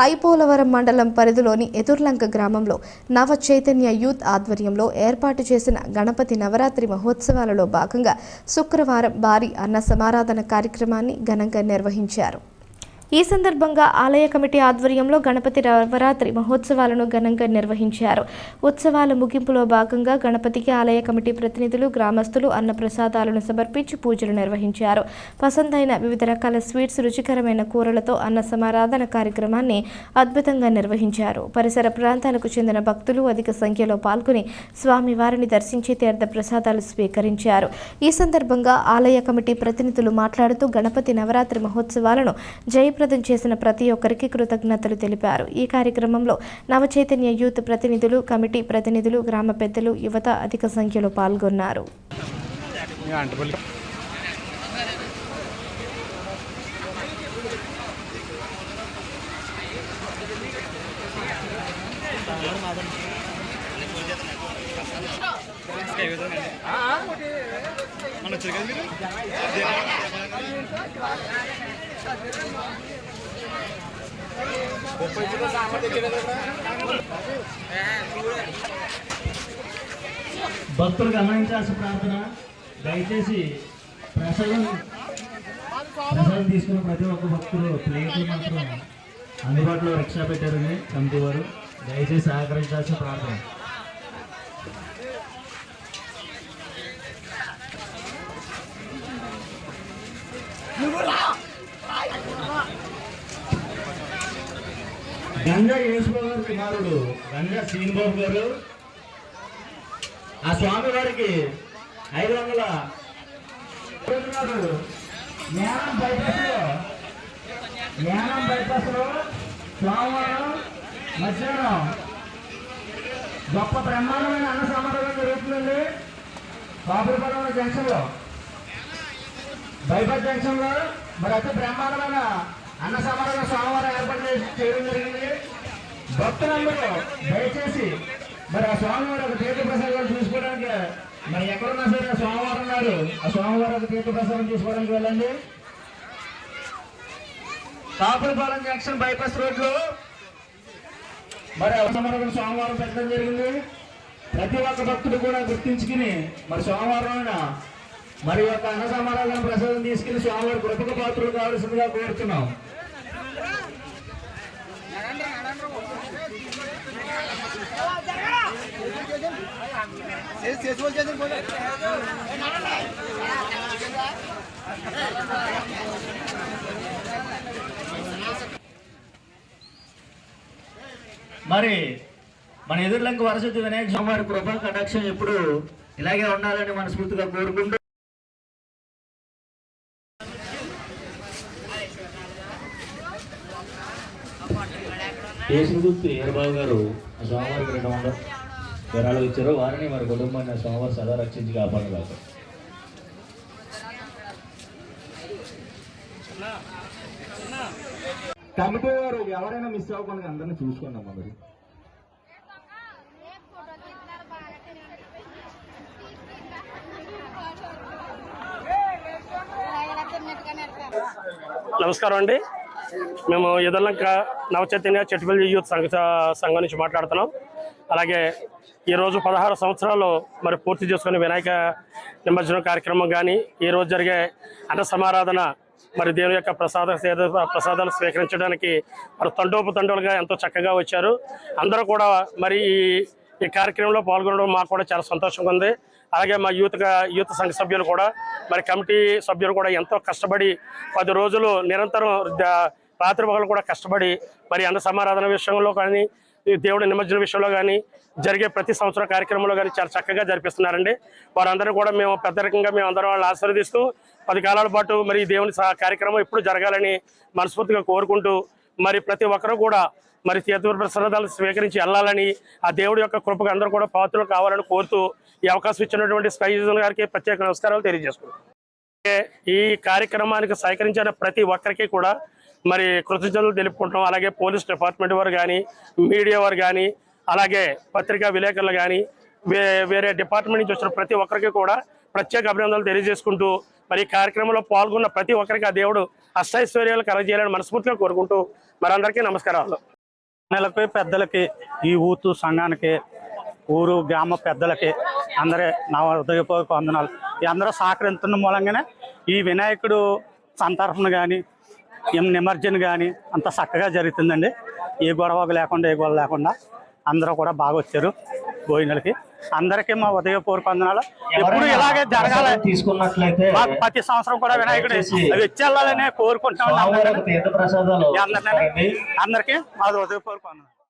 ఐపోలవరం మండలం పరిధిలోని ఎదుర్లంక గ్రామంలో నవ చైతన్య యూత్ ఆధ్వర్యంలో ఏర్పాటు చేసిన గణపతి నవరాత్రి మహోత్సవాలలో భాగంగా శుక్రవారం భారీ అన్న సమారాధన కార్యక్రమాన్ని ఘనంగా నిర్వహించారు. ఈ సందర్భంగా ఆలయ కమిటీ ఆధ్వర్యంలో గణపతి నవరాత్రి మహోత్సవాలను ఘనంగా నిర్వహించారు. ఉత్సవాల ముగింపులో భాగంగా గణపతికి ఆలయ కమిటీ ప్రతినిధులు గ్రామస్తులు అన్న ప్రసాదాలను సమర్పించి పూజలు నిర్వహించారు. పసందైన వివిధ రకాల స్వీట్స్ రుచికరమైన కూరలతో అన్న సమారాధన కార్యక్రమాన్ని అద్భుతంగా నిర్వహించారు. పరిసర ప్రాంతాలకు చెందిన భక్తులు అధిక సంఖ్యలో పాల్గొని స్వామివారిని దర్శించి తీర్థ ప్రసాదాలు స్వీకరించారు. ఈ సందర్భంగా ఆలయ కమిటీ ప్రతినిధులు మాట్లాడుతూ గణపతి నవరాత్రి మహోత్సవాలను జయప్రదం చేసిన ప్రతి ఒక్కరికి కృతజ్ఞతలు తెలిపారు ఈ కార్యక్రమంలో నవచైతన్య యూత్ ప్రతినిధులు కమిటీ ప్రతినిధులు గ్రామ పెద్దలు యువత అధిక సంఖ్యలో పాల్గొన్నారు భక్తులు గమనించాల్సిన ప్రార్థన దయచేసి ప్రసాదం ప్రసాదం తీసుకున్న ప్రతి ఒక్క భక్తులు ప్లేట్లు మాత్రం అందుబాటులో రిక్షా పెట్టారని కమిటీ వారు. దయచేసి సహకరించాల్సిన ప్రార్థన. గంగా యేసుబాబు గారి కుమారుడు గంగా శ్రీనిబాబు గారు. ఆ స్వామి వారికి ఐదు వందల జ్ఞానం బైపాస్లో జ్ఞానం బైపాస్లో సోమవారం మధ్యాహ్నం గొప్ప బ్రహ్మాండమైన అన్న సమాధానం జరుగుతుందండి. బాబులపాలెం జంక్షన్లో బైపాస్ జంక్షన్లో మరి అతి బ్రహ్మాండమైన అన్న సమాధానం సోమవారం ఏర్పాటు చేసి చేయడం జరిగింది. భక్తులందరూ దయచేసి మరి ఆ స్వామివారి ఒక తీర్థ ప్రసాదాలు చూసుకోవడానికి మరి ఎక్కడున్నా సరే స్వామివారు సోమవారం ఆ సోమవారం ఒక తీర్థ ప్రసాదం చూసుకోవడానికి వెళ్ళండి. కాపులపాలెం జంక్షన్ బైపాస్ రోడ్లో మరి అవసరం సోమవారం పెట్టడం జరిగింది. ప్రతి ఒక్క భక్తుడు కూడా గుర్తించుకుని మరి సోమవారం మరి యొక్క అన్న సమారాధన ప్రసాదం తీసుకుని స్వామివారి కృపక పాత్రలు కావాల్సిందిగా కోరుతున్నాం. మరి మన ఎదుర్లంక వరసతి వినాయక స్వామి వారి కృపా కటాక్షం ఎప్పుడు ఇలాగే ఉండాలని మనస్ఫూర్తిగా కోరుకుంటూ కేసుగుర్తి ఏరబాబు గారు ఆ స్వామివారికి రెండు వందల విరాళాలు ఇచ్చారు వారిని మరి కుటుంబాన్ని ఆ స్వామివారు సదా రక్షించి కాపాడగలరు కమిటీ వారు ఎవరైనా మిస్ అవ్వకుండా అందరినీ చూసుకున్నామా మరి. నమస్కారం అండి. మేము ఎదుర్లంక నవచైతన్య చెట్టుపల్లి యూత్ సంఘ సంఘం నుంచి మాట్లాడుతున్నాం. అలాగే ఈరోజు పదహారు సంవత్సరాలు మరి పూర్తి చేసుకుని వినాయక నిమజ్జనం కార్యక్రమం కానీ ఈ రోజు జరిగే అన్న సమారాధన మరి దేవుని యొక్క ప్రసాద సేద- ప్రసాదాలు స్వీకరించడానికి మరి తండోపు తండోలుగా ఎంతో చక్కగా వచ్చారు. అందరూ కూడా మరి ఈ ఈ కార్యక్రమంలో పాల్గొనడం మాకు కూడా చాలా సంతోషంగా ఉంది. అలాగే మా యూత్గా యూత్ సంఘ సభ్యులు కూడా మరి కమిటీ సభ్యులు కూడా ఎంతో కష్టపడి పది రోజులు నిరంతరం రాత్రి పగలు కూడా కష్టపడి మరి అన్న సమారాధన విషయంలో కానీ దేవుడి నిమజ్జన విషయంలో కానీ జరిగే ప్రతి సంవత్సరం కార్యక్రమంలో కానీ చాలా చక్కగా జరిపిస్తున్నారండి. వారందరూ కూడా మేము పెద్ద రకంగా మేము అందరం వాళ్ళని ఆశీర్వదిస్తూ పది కాలాల పాటు మరి దేవుని సహ- కార్యక్రమం ఎప్పుడు జరగాలని మనస్ఫూర్తిగా కోరుకుంటూ మరి ప్రతి ఒక్కరూ కూడా మరి తీర్థ ప్రసాదాలు స్వీకరించి వెళ్ళాలని ఆ దేవుడి యొక్క కృపకు అందరూ కూడా పాత్రలు కావాలని కోరుతూ ఈ అవకాశం ఇచ్చినటువంటి స్కై గారికి ప్రత్యేక నమస్కారాలు తెలియజేసుకుంటాం ఈ కార్యక్రమానికి సహకరించిన ప్రతి ఒక్కరికి కూడా మరి కృతజ్ఞతలు తెలుపుకుంటాం. అలాగే పోలీస్ డిపార్ట్మెంట్ వారు కానీ మీడియా వారు కానీ అలాగే పత్రికా విలేకరులు కానీ వేరే డిపార్ట్మెంట్ నుంచి వచ్చిన ప్రతి ఒక్కరికి కూడా ప్రత్యేక అభినందనలు తెలియజేసుకుంటూ మరి ఈ కార్యక్రమంలో పాల్గొన్న ప్రతి ఒక్కరికి ఆ దేవుడు అష్టైశ్వర్యాలు కలగజేయాలని మనస్ఫూర్తిగా కోరుకుంటూ మరందరికీ నమస్కారాలు. నెలకి పెద్దలకి ఈ ఊతు సంఘానికి ఊరు గ్రామ పెద్దలకి అందరి నా హృదయపూర్వక వందనాలు. ఈ అందరూ సహకరించడం మూలంగానే ఈ వినాయకుడు సంతర్పణ కానీ నిమజ్జన కానీ అంత చక్కగా జరుగుతుందండి. ఏ గొడవ లేకుండా ఏ గొడవ లేకుండా అందరూ కూడా బాగా వచ్చారు భోజనాలకి. అందరికీ మా హృదయపూర్వక వందనాలు ఎప్పుడు ఇలాగే జరగాలి. తీసుకున్నట్లయితే మాకు ప్రతి సంవత్సరం కూడా వినాయకుడు అవి వచ్చి వెళ్ళాలని కోరుకుంటున్నాం అందరికీ మా హృదయపూర్వక వందనాలు